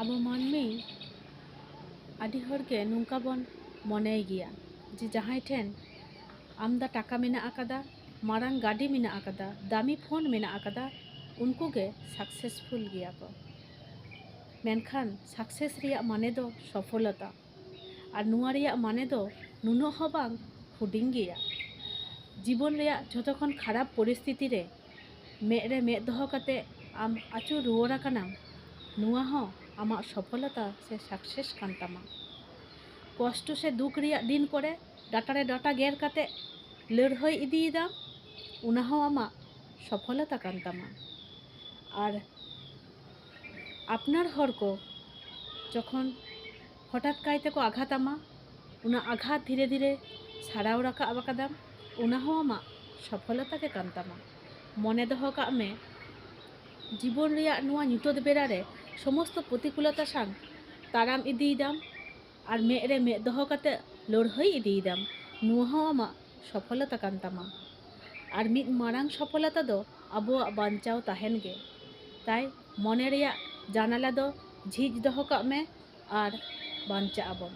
ᱟᱵᱚ ᱢᱟᱹᱱᱢᱤ ᱟᱹᱰᱤ ᱦᱚᱲᱜᱮ ᱱᱚᱝᱠᱟ ᱵᱚᱱ ᱢᱚᱱᱮᱭ ᱜᱮᱭᱟ ᱡᱮ ᱡᱟᱦᱟᱸᱭ ᱴᱷᱮᱱ ᱟᱢᱫᱟ ᱴᱟᱠᱟ ᱢᱮᱱᱟᱜ ᱟᱠᱟᱫᱟ ᱢᱟᱨᱟᱝ ᱜᱟᱹᱰᱤ ᱢᱮᱱᱟᱜ ᱟᱠᱟᱫᱟ ᱫᱟᱹᱢᱤ ᱯᱷᱳᱱ ᱢᱮᱱᱟᱜ ᱟᱠᱟᱫᱟ ᱩᱱᱠᱩ ᱜᱮ ᱥᱟᱠᱥᱮᱥᱯᱷᱩᱞ ᱜᱮᱭᱟ ᱠᱚ ᱢᱮᱱᱠᱷᱟᱱ ᱥᱟᱠᱥᱮᱥ ᱨᱮᱭᱟᱜ ᱢᱟᱱᱮ ᱫᱚ ᱥᱚᱯᱷᱚᱞᱚᱛᱟ ᱟᱨ ᱱᱚᱣᱟ ᱨᱮᱭᱟᱜ ᱢᱟᱱᱮ ᱫᱚ ᱱᱩᱱᱟᱹᱜ ᱦᱚᱸ ᱵᱟᱝ ᱦᱩᱰᱤᱧ ᱜᱮᱭᱟ ᱡᱤᱵᱚᱱ ᱨᱮᱭᱟᱜ ᱡᱚᱛᱚ ᱠᱷᱚᱱ ᱠᱷᱟᱨᱟᱯ ᱯᱚᱨᱤᱥᱛᱷᱤᱛᱤ ᱨᱮ ᱢᱮᱫ ᱨᱮ ᱢᱮᱫ ᱫᱚᱦᱚ ᱠᱟᱛᱮ ᱟᱢ ᱟᱹᱪᱩᱨ ᱨᱩᱣᱟᱹᱲ ᱟᱠᱟᱱᱟᱢ ᱱᱚᱣᱟ ᱦᱚᱸ আমার সফলতা, সে সাকসেস কান্তামা কষ্ট সে দুঃখ রিয়া দিন করে ডাটারে ডাটা গের কাতে লড়হই ইদি ইদিয়েদা উনাহ আমা সফলতা কান্তামা আর আপনার হরক, যখন হঠাৎ কাইতে কো আঘাত আমা, উনা আঘাত ধীরে ধীরে ছাড়াও রাখা আবাকাদাম উনাহ আমা সফলতাকে কান্তামা মনে দহ কামে ᱡᱤᱵᱚᱱ ᱨᱮᱭᱟᱜ ᱱᱚᱣᱟ ᱧᱩᱛᱟᱹᱛ ᱵᱮᱲᱟ ᱨᱮ ᱥᱚᱢᱚᱥᱛᱚ ᱯᱨᱚᱛᱤᱠᱩᱞᱚᱛᱟ ᱥᱟᱝ ᱛᱟᱲᱟᱢ ᱤᱫᱤᱭᱮᱫᱟᱢ ᱟᱨ ᱢᱮᱫ ᱨᱮ ᱢᱮᱫ ᱫᱚᱦᱚ ᱠᱟᱛᱮᱫ ᱞᱟᱹᱲᱦᱟᱹᱭ ᱤᱫᱤᱭᱮᱫᱟᱢ ᱱᱚᱣᱟ ᱦᱚᱸ ᱟᱢᱟᱜ ᱥᱚᱯᱷᱚᱞᱚᱛᱟ ᱠᱟᱱ ᱛᱟᱢᱟ ᱟᱨ ᱢᱤᱫ ᱢᱟᱨᱟᱝ ᱥᱚᱯᱷᱚᱞᱚᱛᱟ ᱫᱚ ᱟᱵᱚᱣᱟᱜ ᱵᱟᱧᱪᱟᱣ ᱛᱟᱦᱮᱱ ᱜᱮ ᱛᱟᱭ ᱢᱚᱱᱮ ᱨᱮᱭᱟᱜ ᱡᱟᱱᱟᱞᱟ ᱫᱚ ᱡᱷᱤᱡ ᱫᱚᱦᱚ ᱠᱟᱜ ᱢᱮ ᱟᱨ ᱵᱟᱧᱪᱟᱜ ᱟᱵᱚᱱ